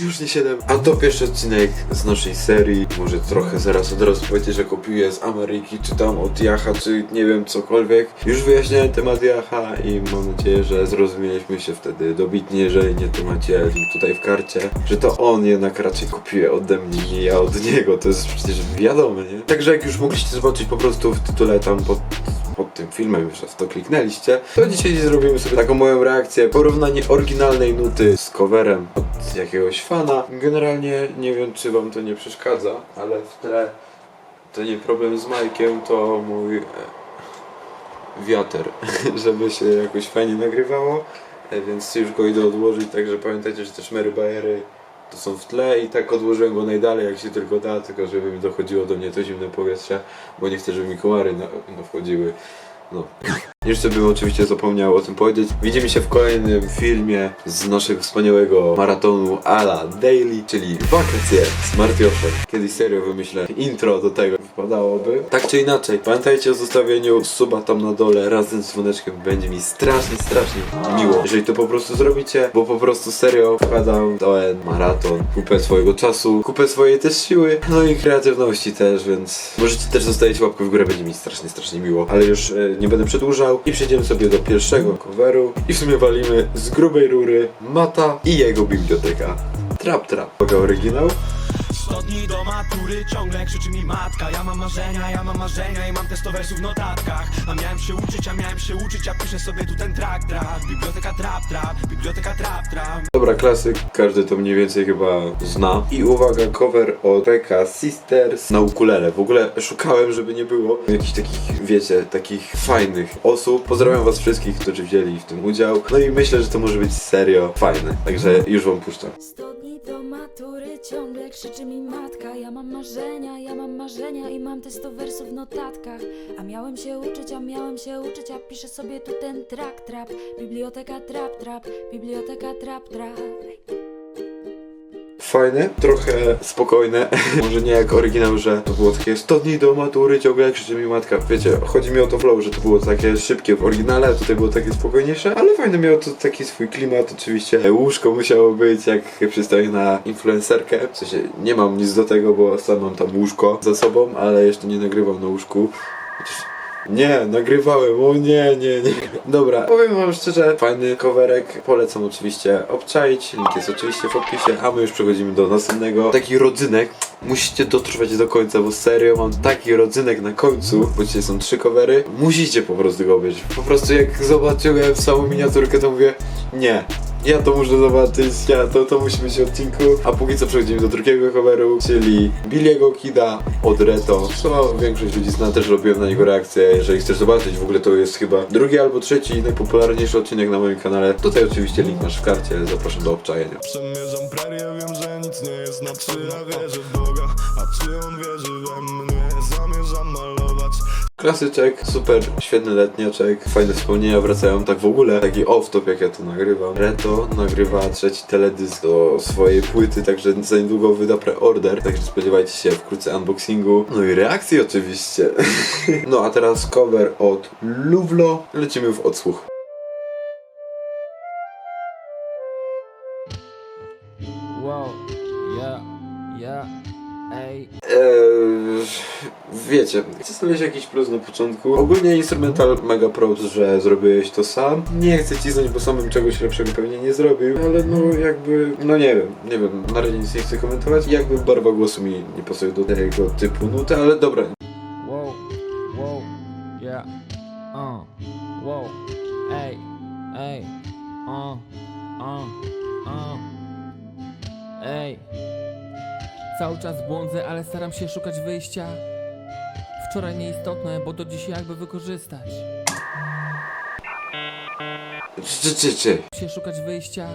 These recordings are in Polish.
już nie 7. A to pierwszy odcinek z naszej serii. Może trochę zaraz od razu powiecie, że kopiuję z Ameryki, czy tam od Jacha, czy nie wiem, cokolwiek. Już wyjaśniałem temat Jacha i mam nadzieję, że zrozumieliśmy się wtedy dobitnie, jeżeli nie, to macie link tutaj w karcie, że to on jednak raczej kopiuje ode mnie, nie ja od niego. To jest przecież wiadome, nie? Także jak już mogliście zobaczyć po prostu w tytule tam pod pod tym filmem, już raz to kliknęliście, to dzisiaj zrobimy sobie taką moją reakcję, porównanie oryginalnej nuty z coverem od jakiegoś fana. Generalnie nie wiem, czy wam to nie przeszkadza, ale w tle to nie problem z Majkiem, to mój e, wiater, żeby się jakoś fajnie nagrywało, e, więc już go idę odłożyć, także pamiętajcie, że te szmery bajery to są w tle i tak odłożyłem go najdalej jak się tylko da, tylko żeby dochodziło do mnie to zimne powietrze, bo nie chcę, żeby mi komary na, no, wchodziły. No. Jeszcze bym oczywiście zapomniał o tym powiedzieć. Widzimy się w kolejnym filmie z naszego wspaniałego maratonu Ala Daily, czyli wakacje z Martioszem. Kiedyś serio wymyślę intro do tego wypadałoby. Tak czy inaczej, pamiętajcie o zostawieniu suba tam na dole razem z dzwoneczkiem. Będzie mi strasznie, strasznie miło, jeżeli to po prostu zrobicie, bo po prostu serio wkładam ten maraton, kupę swojego czasu, kupę swojej też siły, no i kreatywności też, więc możecie też zostawić łapkę w górę, będzie mi strasznie, strasznie miło. Ale już e, nie będę przedłużał i przejdziemy sobie do pierwszego coveru i w sumie walimy z grubej rury Mata i jego biblioteka. Trap Trap. Uwaga, oryginał. 100 dni do matury, ciągle krzyczy mi matka Ja mam marzenia, ja mam marzenia i mam te 100 wersów w notatkach A miałem się uczyć, a miałem się uczyć, a piszę sobie tu ten trap trap Biblioteka trap trap, biblioteka trap trap Dobra, klasyk, każdy to mniej więcej chyba zna. I uwaga, cover od PK Sisters na ukulele. W ogóle szukałem, żeby nie było jakichś takich, wiecie, takich fajnych osób. Pozdrawiam was wszystkich, którzy wzięli w tym udział. No i myślę, że to może być serio fajne. Także już wam puszczam. Sto dni do matury ciągle krzyczy mi matka. Ja mam marzenia, ja mam marzenia i mam te sto wersów w notatkach. A miałem się uczyć, a miałem się uczyć, a piszę sobie tu ten track trap. Biblioteka trap trap, biblioteka trap trap Fajne, trochę spokojne. Może nie jak oryginał, że to było takie 100 dni do matury, ciągle krzyczy mi matka. Wiecie, chodzi mi o to flow, że to było takie szybkie w oryginale, a tutaj było takie spokojniejsze, ale fajne miało to taki swój klimat oczywiście. Łóżko musiało być jak przystaje na influencerkę. W sensie nie mam nic do tego, bo sam mam tam łóżko za sobą, ale jeszcze nie nagrywam na łóżku. Chociaż nie, nagrywałem, o nie, nie, nie. Dobra, powiem wam szczerze, fajny coverek, polecam oczywiście obczaić, link jest oczywiście w opisie, a my już przechodzimy do następnego. Taki rodzynek, musicie dotrwać do końca, bo serio mam taki rodzynek na końcu, bo dzisiaj są trzy covery, musicie po prostu go obejrzeć. Po prostu jak zobaczyłem samą miniaturkę, to mówię, nie, ja to muszę zobaczyć, ja to, to musi być w odcinku. A póki co przechodzimy do drugiego coveru, czyli Billiego Kida od Reto. To większość ludzi zna, też robiłem na niego reakcję. Jeżeli chcesz zobaczyć, w ogóle to jest chyba drugi albo trzeci najpopularniejszy odcinek na moim kanale. Tutaj oczywiście link masz w karcie, zapraszam do obczajenia. Przemierzam prerię, wiem, że nic nie jest na ja wierzę w Boga A czy on wierzy we mnie? Zamierzam malować Klasyczek, super, świetny letniaczek, fajne wspomnienia wracają tak w ogóle, taki off-top jak ja to nagrywam. Reto nagrywa trzeci teledysk do swojej płyty, także za niedługo wyda pre-order, także spodziewajcie się wkrótce unboxingu. No i reakcji oczywiście. no a teraz cover od Luwlo, lecimy w odsłuch. Ej. Eee, wiecie, chcę znaleźć jakiś plus na początku. Ogólnie instrumental mega props, że zrobiłeś to sam. Nie chcę cisnąć, bo samym czegoś lepszego pewnie nie zrobił, ale no jakby, no nie wiem, nie wiem, na razie nic nie chcę komentować. Jakby barwa głosu mi nie pasuje do tego typu nuty, ale dobra. Wow, wow, yeah, uh, wow, ej, ej, uh, uh, uh, ej. Cały czas błądzę, ale staram się szukać wyjścia. Wczoraj nieistotne, bo do dzisiaj jakby wykorzystać. Czy, czy, czy. Się szukać wyjścia.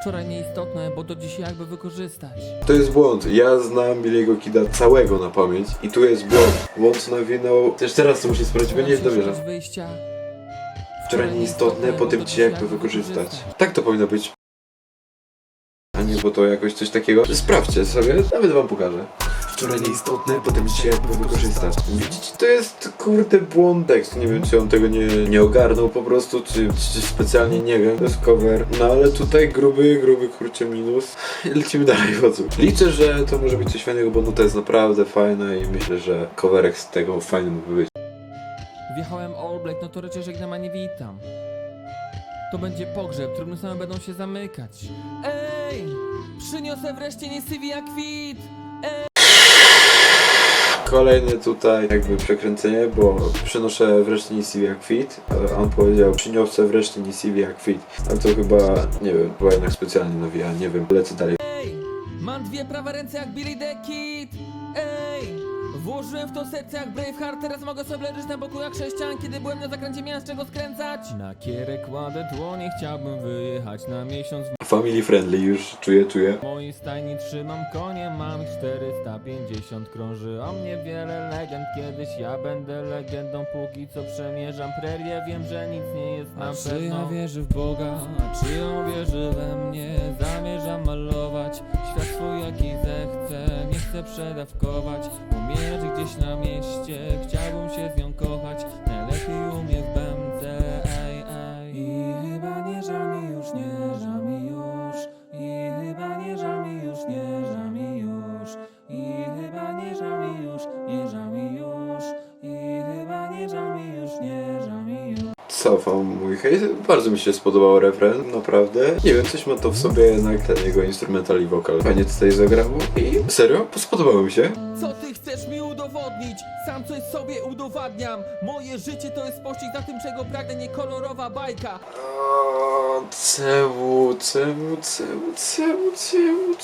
Wczoraj nieistotne, bo do dzisiaj jakby wykorzystać. To jest błąd. Ja znam Billiego Kida całego na pamięć i tu jest błąd. Błąd nawinął... Też teraz to muszę sprawdzić, bo nie się dowierzam. szukać wyjścia. Wczoraj nieistotne, potem ci jakby wykorzystać. Tak to powinno być. A nie, bo to jakoś coś takiego. Sprawdźcie sobie, nawet wam pokażę. wczoraj nieistotne, potem dzisiaj jakby wykorzystasz. Widzicie, to jest kurde błąd tekstu. Nie wiem, czy on tego nie, nie ogarnął po prostu, czy, czy specjalnie nie wiem. To jest cover. No ale tutaj gruby, gruby kurczę minus. Lecimy dalej, co? Liczę, że to może być coś fajnego, bo nuta jest naprawdę fajna i myślę, że coverek z tego fajny mógłby być. Wjechałem All Black, no to raczej żegnam, a nie witam. To będzie pogrzeb, trudne same będą się zamykać. Ej! Przyniosę wreszcie nie sywi jak kwit! Kolejne tutaj jakby przekręcenie, bo przynoszę wreszcie Nisivi jak fit. a On powiedział przyniosę wreszcie Nisivi jak fit. Ale to chyba, nie wiem, chyba jednak specjalnie nawija, nie wiem, lecę dalej. Ej! Mam dwie prawe ręce jak Billy the Kid! Ej! Włożyłem w to serce jak Braveheart, teraz mogę sobie leżeć na boku jak chrześcijan. Kiedy byłem na zakręcie miałem z czego skręcać. Na kierę kładę dłonie, chciałbym wyjechać na miesiąc. Family friendly już, czuję, czuję. W mojej stajni trzymam konie, mam ich 450 Krąży. O mnie wiele legend, kiedyś ja będę legendą. Póki co przemierzam prerię, wiem, że nic nie jest na pewno Czy ja wierzę w Boga, a czy on wierzy we mnie? Zamierzam malować chcę przedawkować, umierać gdzieś na mieście Chciałbym się z nią kochać, najlepiej umie w bębce ej, ej. I chyba nie żal mi już, nie żal mi już. I chyba nie żal mi już, nie żal mi już. I chyba nie żal mi już, nie żal mi już. I chyba nie żal mi już, nie żal mi już Cofam mój hejt. Bardzo mi się spodobał refren, naprawdę. Nie wiem, coś ma to w sobie jednak ten jego instrumental i wokal. Fajnie tutaj zagrało i serio, spodobało mi się. Co ty udowodnić? Sam coś sobie udowadniam Moje życie to jest pościg za tym, czego pragnę, nie kolorowa bajka czemu, czemu, czemu, czemu,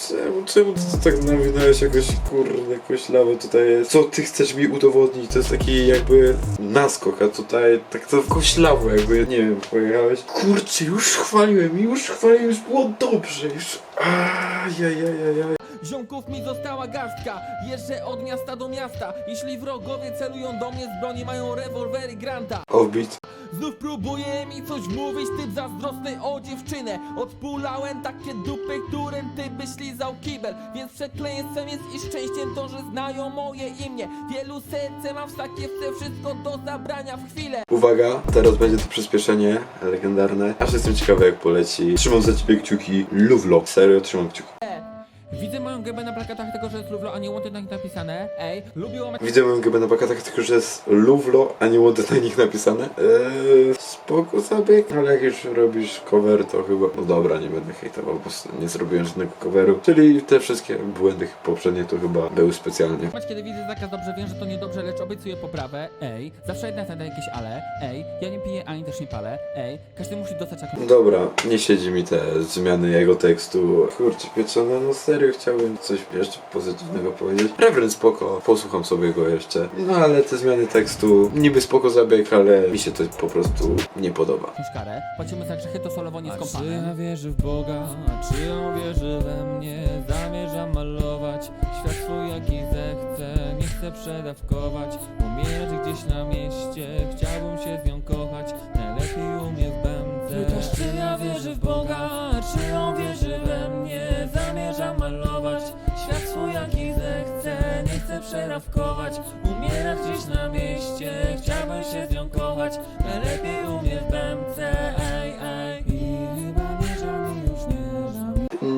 czemu, czemu ty to tak nawinąłeś jakoś, kurde, koślawe tutaj jest. Co ty chcesz mi udowodnić? To jest taki jakby naskok, a tutaj tak to koślawo jakby, nie wiem, pojechałeś. Kurczę, już chwaliłem, już chwaliłem, już było dobrze, już... Ajajajajaj. Ziomków mi została garstka Jeżdżę od miasta do miasta Jeśli wrogowie celują do mnie z broni Mają rewolwery Granta Offbeat. Znów próbuje mi coś mówić Typ zazdrosny o dziewczynę Odpulałem takie dupy, którym ty byś lizał kibel Więc przekleństwem jest i szczęściem to, że znają moje imię Wielu serce mam w sakiewce Wszystko do zabrania w chwilę Uwaga, teraz będzie to przyspieszenie legendarne. Aż jestem ciekawy jak poleci. Trzymam za ciebie kciuki, Luwlo. Serio, trzymam kciuki. Widzę moją gębę na plakatach tego, że jest Luvlo, a nie wanted na nich napisane Ej, lubię łamać Widzę moją gębę na plakatach, tylko że jest Luwlo, a nie ładnie na nich napisane. Eee, spoko zabieg, ale jak już robisz cover, to chyba... No dobra, nie będę hejtował, bo nie zrobiłem żadnego coveru. Czyli te wszystkie błędy poprzednie to chyba były specjalnie. kiedy widzę zakaz, dobrze wiem, że to niedobrze, lecz obiecuję poprawę Ej, zawsze jednak znajdę jakieś ale Ej, ja nie piję ani też nie palę Ej, każdy musi dostać jakąś Dobra, nie siedzi mi te zmiany jego tekstu. Kurczę, pieczone, no serio chciałbym coś jeszcze pozytywnego powiedzieć. Refren spoko, posłucham sobie go jeszcze. No ale te zmiany tekstu, niby spoko zabieg, ale mi się to po prostu nie podoba. karę. Płacimy za grzechy, to solowo nie skąpane Czy ja wierzę w Boga, a czy on wierzy we mnie? Zamierzam malować świat swój jaki zechcę. Nie chcę przedawkować, umierać gdzieś na mieście. Chciałbym się z nią kochać, najlepiej umie w bębce Pytasz czy ja wierzę w Boga, czy on wierzy we mnie przedawkować, umierać gdzieś na mieście. Chciałbym się z nią kochać, najlepiej umie w bębce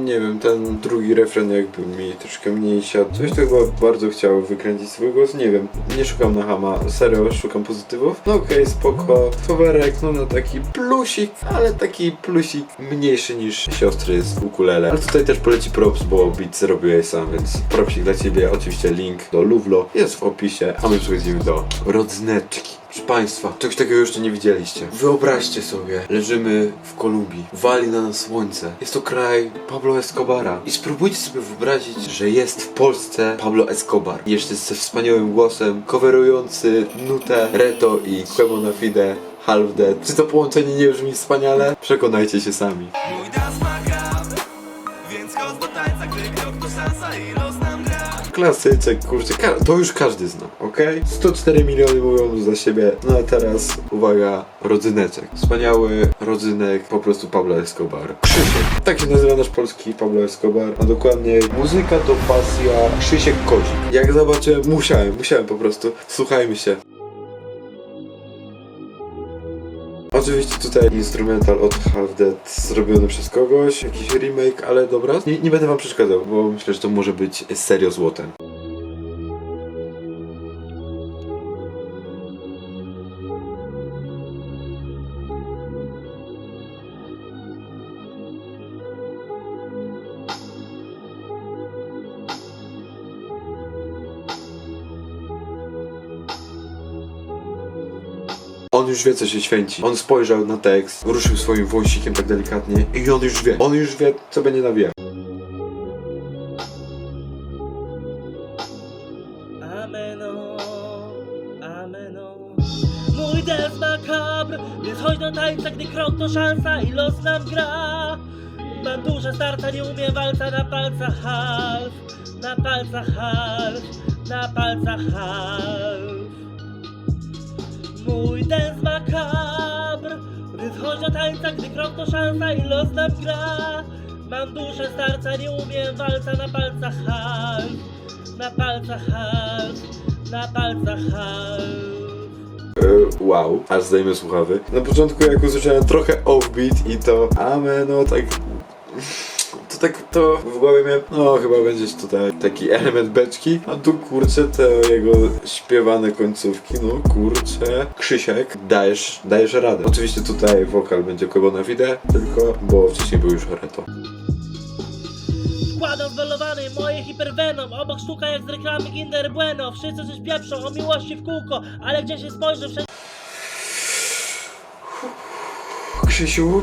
Nie wiem, ten drugi refren jakby mi troszkę mniej siadł. Coś to chyba bardzo chciał wykręcić swój głos, nie wiem. Nie szukam na hama, serio, szukam pozytywów. No okej, spoko. Towarek, no na taki plusik, ale taki plusik mniejszy niż siostry z ukulele. Ale tutaj też poleci props, bo beat zrobiłeś sam, więc propsik dla ciebie. Oczywiście link do Luwlo jest w opisie, a my przechodzimy do rodzneczki. Proszę Państwa, czegoś takiego jeszcze nie widzieliście. Wyobraźcie sobie, leżymy w Kolumbii, wali na nas słońce. Jest to kraj Pablo Escobara. I spróbujcie sobie wyobrazić, że jest w Polsce Pablo Escobar. Jeszcze ze wspaniałym głosem, coverujący nutę Reto i Quemo na Fide. Half Dead. Czy to połączenie nie brzmi wspaniale? Przekonajcie się sami. Klasyce, kurczę, to już każdy zna, okej? 104 miliony mówią za siebie, no a teraz, uwaga, rodzyneczek. Wspaniały rodzynek, po prostu Pablo Escobar. Krzysiek, tak się nazywa nasz polski Pablo Escobar, a dokładniej muzyka to pasja Krzysiek Kozik. Jak zobaczyłem, musiałem, musiałem po prostu, słuchajmy się. Oczywiście tutaj instrumental od Half Dead zrobiony przez kogoś, jakiś remake, ale dobra, nie, nie będę wam przeszkadzał, bo myślę, że to może być serio złotem. Już wie, co się święci. On spojrzał na tekst, ruszył swoim wąsikiem tak delikatnie i on już wie. On już wie, co będzie nawijał. Ameno, ameno Mój dance makabr, więc chodź do tańca, gdy krok to szansa i los nam gra Mam duże starca, nie umiem walca na palcach half Na palcach half, na palcach half Mój dance makabr, chodź do tańca, gdy krok to szansa i los nam gra Mam duszę starca, nie umiem walca na palcach half na palcach half, na palcach half. E, wow, aż zdejmę słuchawy. Na początku jak usłyszałem trochę offbeat i to amen, no tak... Tak to w głowie miałem, no chyba będzie tutaj taki element beczki, a tu kurczę te jego śpiewane końcówki, no kurczę. Krzysiek, dajesz, dajesz radę. Oczywiście tutaj wokal będzie kogo na widę, tylko, bo wcześniej był już Reto. Składam zwelowany moje hipervenom Obok sztuka jak z reklamy Kinder Bueno Wszyscy coś pieprzą o miłości w kółko Ale gdzie się spojrzy Krzysiu,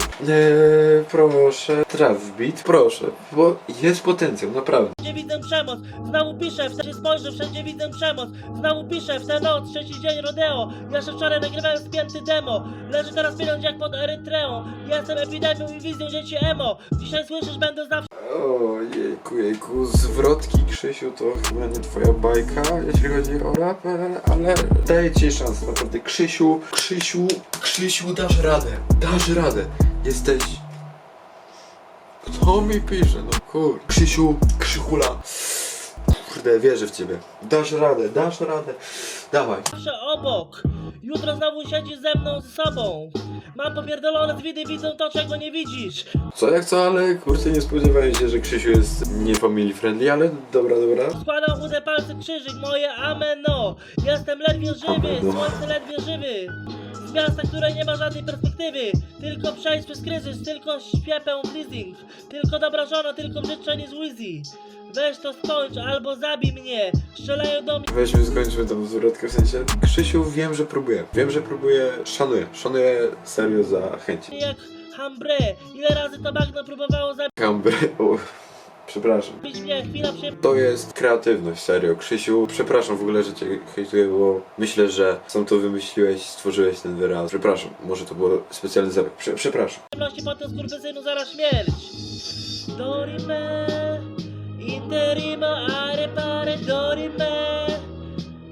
proszę, traf beat, proszę, bo jest potencjał, naprawdę. widzę przemoc. Znowu piszę, w się spojrzy wszędzie widzę przemoc. Znowu piszę, w tę noc, trzeci dzień rodeo. Jeszcze wczoraj nagrywałem spięty demo. Leży teraz pieniądz jak pod Erytreą. Jestem epidemią i wizją dzieci emo. Dzisiaj słyszysz, będę zawsze O jejku, jejku, zwrotki Krzysiu to chyba nie twoja bajka, jeśli chodzi o rap, e, ale daję ci szansę, naprawdę. Krzysiu, Krzysiu, Krzysiu, dasz radę, dasz radę. Jesteś... Kto mi pisze, no kur... Krzysiu, Krzychula. Kurde, wierzę w ciebie. Dasz radę, dasz radę. Dawaj. obok Jutro znowu siedzisz ze mną z sobą Mam popierdolone z widy, widzą to czego nie widzisz Co jak co, ale kurczę nie spodziewałem się, że Krzysiu jest nie family friendly, ale dobra, dobra. Składam chude palce krzyżyk, moje ameno Jestem ledwie żywy, Ameno. słońce ledwie żywy Z miasta, które nie ma żadnej perspektywy. Tylko przejść przez kryzys, tylko śpiepę leasing Tylko dobra żona, tylko życzenie z Wizzy. Weź to skończ, albo zabij mnie. Strzelają do mnie. Weźmy, skończmy tą zwrotkę, w sensie Krzysiu wiem, że próbuje, wiem, że próbuje, szanuję, szanuję serio za chęci. jak hambre. Ile razy to bagno próbowało zabić? Mnie Chwila przy... To jest kreatywność, serio. Krzysiu, przepraszam w ogóle, że cię hejtuję, bo myślę, że sam to wymyśliłeś, stworzyłeś ten wyraz. Przepraszam, może to było specjalny zabieg. Prze przepraszam. ciemności potem skurwysynu zaraz śmierć Dorime Interimo are pare dorime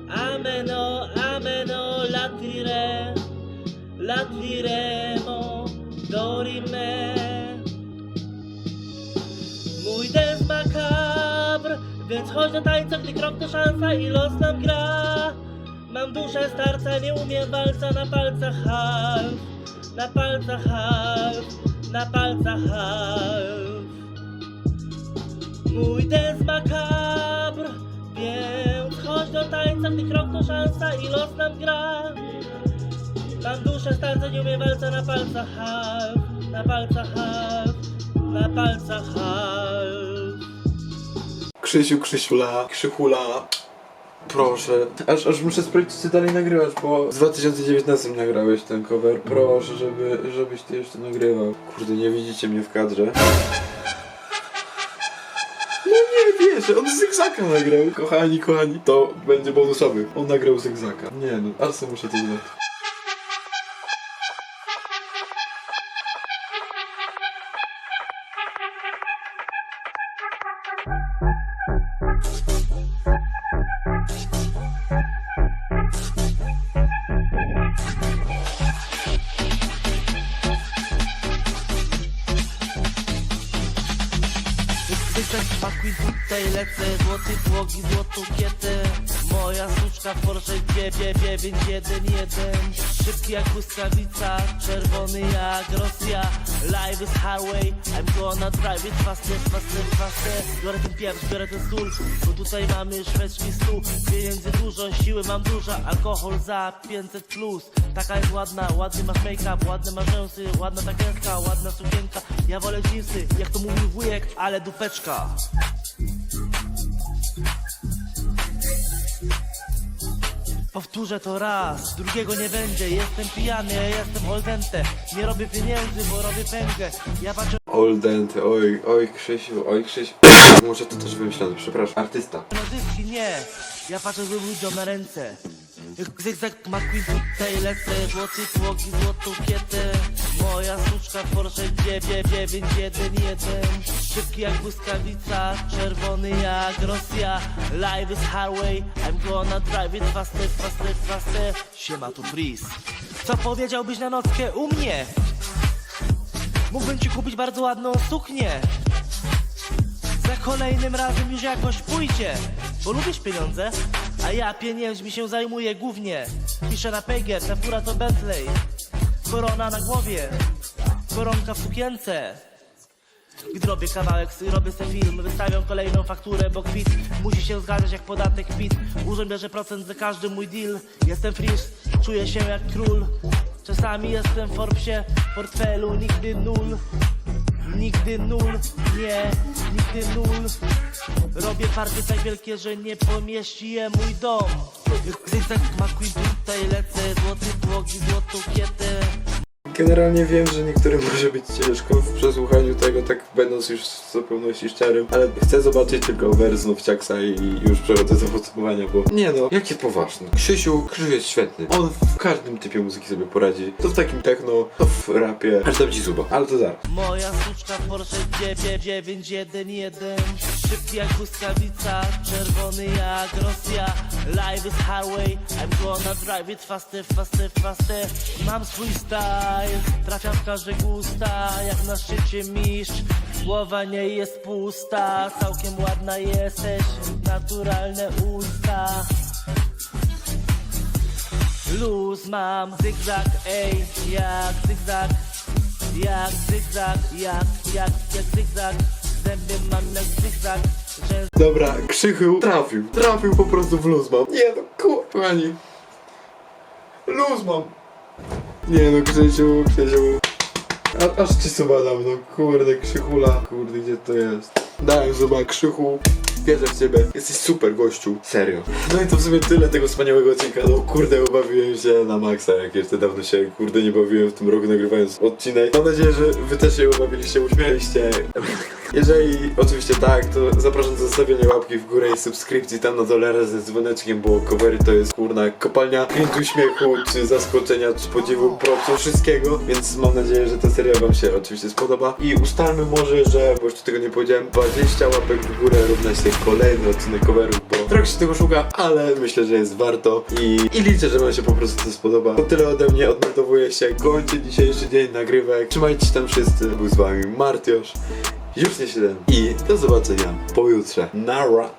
Ameno, ameno latrire Latriremo dorime makabr. Więc chodź do tańca, gdy krok to szansa i los nam gra. Mam duszę starca, nie umiem walca na palcach half Na palcach half Na palcach half. Mój dance makabr Więc chodź do tańca, gdy krok to szansa i los nam gra. Mam duszę starca, nie umiem walca na palcach half Na palcach half Na palcach half Krzysiu, Krzysiula, Krzychula. Proszę. Aż, aż muszę sprawdzić, czy dalej nagrywasz, bo w 2019 nagrałeś ten cover. Proszę, żeby, żebyś ty jeszcze nagrywał. Kurde, nie widzicie mnie w kadrze. No nie wierzę, on zygzaka nagrał. Kochani, kochani, to będzie bonusowy. On nagrał zygzaka. Nie no, aż muszę to zobaczyć. Zygzak McQueen tutaj lecę Złoty płogi, złotą kietę Moja suczka Porsche 911 Szybki jak błyskawica Czerwony jak Rosja. Live is highway I'm gonna drive it faster, faster, faster. Biorę ten pieprz, biorę ten sól Bo tutaj mamy szwedzki stół. Pieniędzy dużo, siły mam dużo Alkohol za 500 plus. Taka jest ładna, ładny masz make-up Ładne masz rzęsy, ładna ta gęska Ładna sukienka, ja wolę jeansy Jak to mówił wujek, ale dupeczka Powtórzę to raz, drugiego nie będzie Jestem pijany, ja jestem oldente Nie robię pieniędzy, bo robię pęgę Ja patrzę Oldent, oj, oj Krzysiu, oj Krzysiu. Może to też wymyślone, przepraszam. Artysta. na dyski, nie Ja patrzę złym ludziom na ręce Zygzak McQueen tutaj lecę. Złoty płogi, złotą kietę. Moja suczka Porsche 911 Szybki jak błyskawica Czerwony jak Rosja. Live is highway I'm gonna drive it faster, faster, faster. Siema tu Freeze Co powiedziałbyś na nockę u mnie? Mógłbym ci kupić bardzo ładną suknię. Za kolejnym razem już jakoś pójdzie. Bo lubisz pieniądze? A ja pieniędzmi się zajmuję głównie. Piszę na Pegger, ta to Bentley. Korona na głowie. Koronka w sukience. Gdy robię kawałek, robię sobie film Wystawiam kolejną fakturę, bo kwit. Musi się zgadzać jak podatek PIT. Urząd bierze procent za każdy mój deal. Jestem frisz, czuję się jak król. Czasami jestem w Forbesie W portfelu nigdy nul Nigdy nul, nie, nigdy nul. Robię partie tak wielkie, że nie pomieści je mój dom. Zygzak McQueen tutaj lecę. Złoty płogi, złotą kietę Generalnie wiem, że niektórym może być ciężko w przesłuchaniu tego, tak będąc już w zupełności szczerym, ale chcę zobaczyć tylko wers znów Ciaksa i już przechodzę do podsumowania, bo nie no, jakie poważne. Krzysiu, Krzysiu jest świetny. On w każdym typie muzyki sobie poradzi. To w takim techno, to w rapie, aż dam ci zuba. Ale to zaraz. Moja suczka Porsche 911 Szybki jak błyskawica Czerwony jak Rosja Live is highway I'm gonna drive it faster, faster, faster Mam swój style Trafiam w każde gusta Jak na szczycie mistrz Głowa nie jest pusta Całkiem ładna jesteś Naturalne usta Luz mam, zygzak, ej, jak zygzak Jak zygzak, jak, jak, jak zygzak Zęby mam jak zygzak Rzęsy Dobra, Krzychu trafił. Trafił po prostu w luz mam. Nie no, kurwani. Luz mam. Nie no, Krzysiu, Krzysiu. A, aż ci suba dam, no kurde, Krzychula. Kurde, gdzie to jest? Dałem suba, Krzychu. Wierzę w ciebie. Jesteś super gościu. Serio. No i to w sumie tyle tego wspaniałego odcinka. No kurde, ubawiłem się na maksa, jak jeszcze dawno się kurde nie bawiłem w tym roku nagrywając odcinek. Mam nadzieję, że wy też się ubawiliście, uśmieliście. Jeżeli oczywiście tak, to zapraszam do zostawienia łapki w górę i subskrypcji. Tam na dole ze dzwoneczkiem, bo covery to jest kurna kopalnia. Cringe'u, śmiechu, czy zaskoczenia, czy podziwu, propsu, wszystkiego, więc mam nadzieję, że ta seria wam się oczywiście spodoba. I ustalmy może, że, bo jeszcze tego nie powiedziałem, 20 łapek w górę równa się kolejny odcinek coverów, bo trochę się tego szuka, ale myślę, że jest warto. I, i liczę, że wam się po prostu to spodoba. To tyle ode mnie, odmeldowuję się, kończę dzisiejszy dzień nagrywek, trzymajcie się tam wszyscy, był z wami Martiosz, już nie 7 i do zobaczenia pojutrze. Nara!